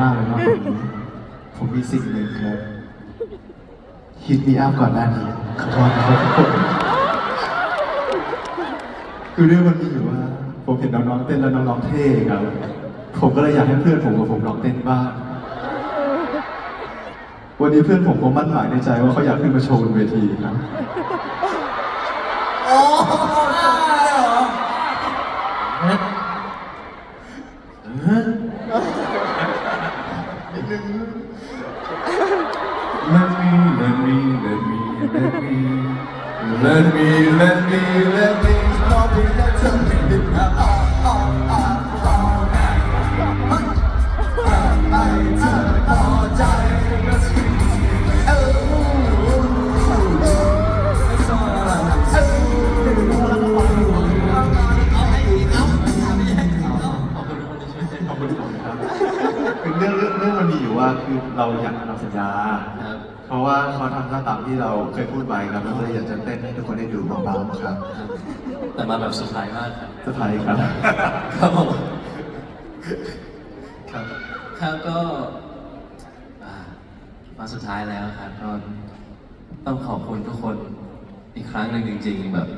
มากกว่านี้ผมมีสิ่งหนึ่งครับฮิตมีอัพก่อนหน้านี้ขอโทษนะครับทุกคนคือเรื่องมันมีอยู่ว่า ผมเห็นน้องๆเต้นแล้วน้องๆเท่ครับ ผมก็เลยอยากให้เพื่อนผมกับผมลองเต้นบ้างวันนี้เพื่อนผมคงมั่นหมายในใจว่าเขาอยากขึ้นมาโชว์บนเวทีครับโอ้ let me, let me, let me, let me, let me, let me, let me, let me, let me, let me, let me, let me, let me, let me, let me, คือเราอยากทำสัญญา ครับ เพราะว่าเขาทำหน้าตามที่เราเคยพูดไว้ครับแล้วก็เลยอยากจะเต้นให้ทุกคนได้ดูเบาๆครับแต่มาแบบเซอร์ไพรส์มากครับสุดท้ายครับ ครับผมครับ ครับก็อ่ามาสุดท้ายแล้วครับก็ต้องขอบคุณทุกคนอีกครั้งหนึ่งจริง ๆ แบบ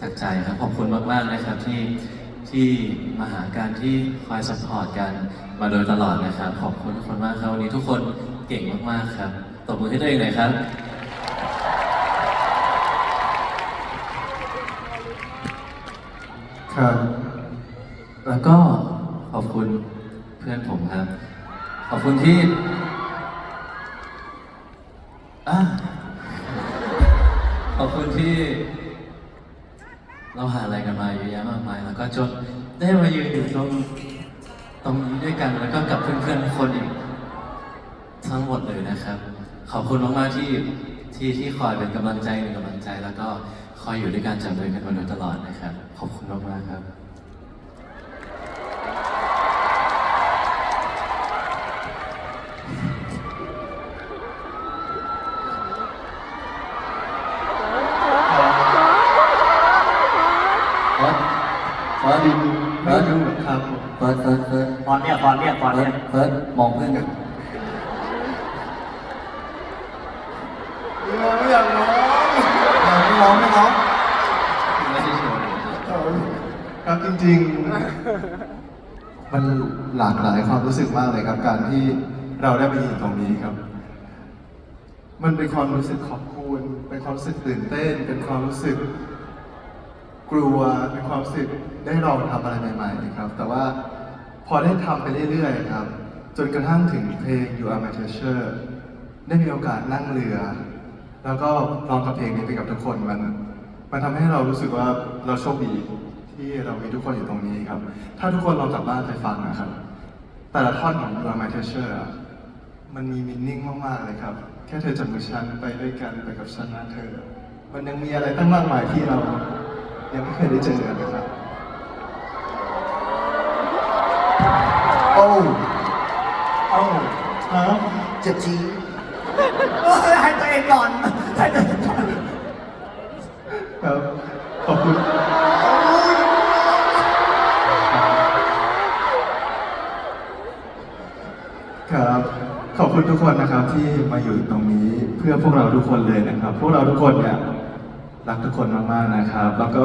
จากใจครับขอบคุณมากๆนะครับที่ ที่มาหาการที่คอยสปอร์ตกันมาโดยตลอดนะครับ ขอบคุณทุกคนมากครับวันนี้ทุกคนเก่งมากๆครับตบมือให้ตัวเองหน่อยครับครับแล้วก็ขอบคุณเพื่อนผมครับ ขอบคุณที่อะ จนได้มายืนอยู่ตรงตรงนี้ด้วยกันแล้วก็กับเพื่อนๆทุกคนอีกทั้งหมดเลยนะครับ ขอบคุณมากๆที่ที่ที่คอยเป็นกำลังใจเป็นกำลังใจ แล้วก็คอยอยู่ด้วยกันจับมือกันมาโดยตลอดนะครับ ขอบคุณมากๆครับ เฟิร์สเฟิร์ส ดินเฟิร์สดูครับเฟิร์สเฟิร์สเฟิร์สฟอนเนี่ยฟอนเนี่ยฟอนเฟิร์เนี่สยเฟิร์สมองเพื่อนกันไม่อยากร้องไม่ร้องไม่ร้องไม่ใช่เลยครับจริงๆ มันหลากหลายความรู้สึกมากเลยครับ การที่เราได้มาอยู่ตรงนี้ครับ มันเป็นความรู้สึกขอบคุณ เป็นความรู้สึกตื่นเต้น เป็นความรู้สึก กลัวเป็นความรู้สึกได้ลองทำอะไรใหม่ๆครับ แต่ว่าพอได้ทำไปเรื่อยๆครับ จนกระทั่งถึงเพลง You Are My Treasure ได้มีโอกาสนั่งเรือ แล้วก็ร้องกับเพลงนี้ไปกับทุกคนมัน มันทำให้เรารู้สึกว่าเราโชคดีที่เรามีทุกคนอยู่ตรงนี้ครับ ถ้าทุกคนลองกลับบ้านไปฟังนะครับ แต่ละท่อนของ You Are My Treasure อะมันมีมินนิ่งมากๆเลยครับ แค่เธอจับมือฉันไปด้วยกันไปกับฉันนะเธอ มันยังมีอะไรตั้งมากมายที่เรา ยังไม่เคยได้เจอกันนะครับ โอ้โอ้ฮะเจ็บจีเออให้ตัวเองก่อนให้ตัวเองก่อนครับขอบคุณครับขอบคุณทุกคนนะครับที่มาอยู่ตรงนี้เพื่อพวกเราทุกคนเลยนะครับ พวกเราทุกคนเนี่ย รักทุกคนมากๆนะครับ แล้วก็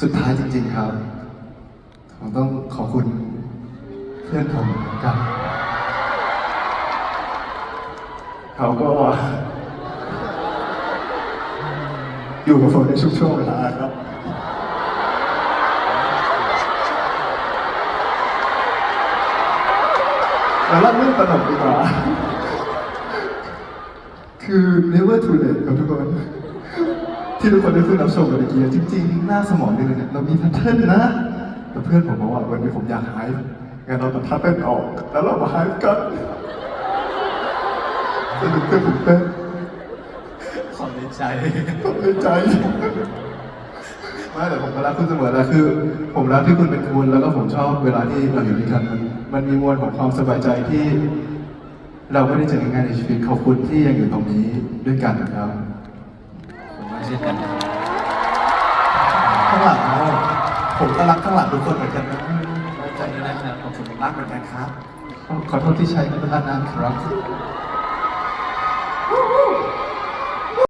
สุดท้ายจริง ๆครับ ผมต้องขอบคุณเพื่อนผมกับ เขาก็ อยู่กับผมในช่วงช่วงเวลาครับ แล้วเล่าเรื่องตลกดีกว่า คือ never too late ครับทุกคน ที่ทุกคนได้ขึ้นรับชมกันเมื่อกี้จริงๆ หน้าสมองเดือนเนี่ยเรามีแพทเทิร์นนะแต่เพื่อนผมบอกว่าวันนี้ผมอยากไฮป์งั้นเราตัดทัดเต้นออก แล้วเรามาไฮป์กันสนุกเต้นตื่นเต้นขอบในใจผมในใจไม่แต่ผมก็รักคุณเสมอนะคือ ผมรักที่คุณเป็นคุณแล้วก็ผมชอบเวลาที่เราอยู่ด้วยกันมันมันมีมวลของความสบายใจที่ เราไม่ได้เจอง่ายๆในชีวิตขอบคุณที่ยังอยู่ตรงนี้ด้วยกันครับผมว่า เช่นกันครับข้างหลังเราผมก็รักข้างหลังทุกคนเหมือนกันนะขอบคุณนะครับขอบคุณรักเหมือนกันครับคขอโทษที่ใช้คำพูดนะครับ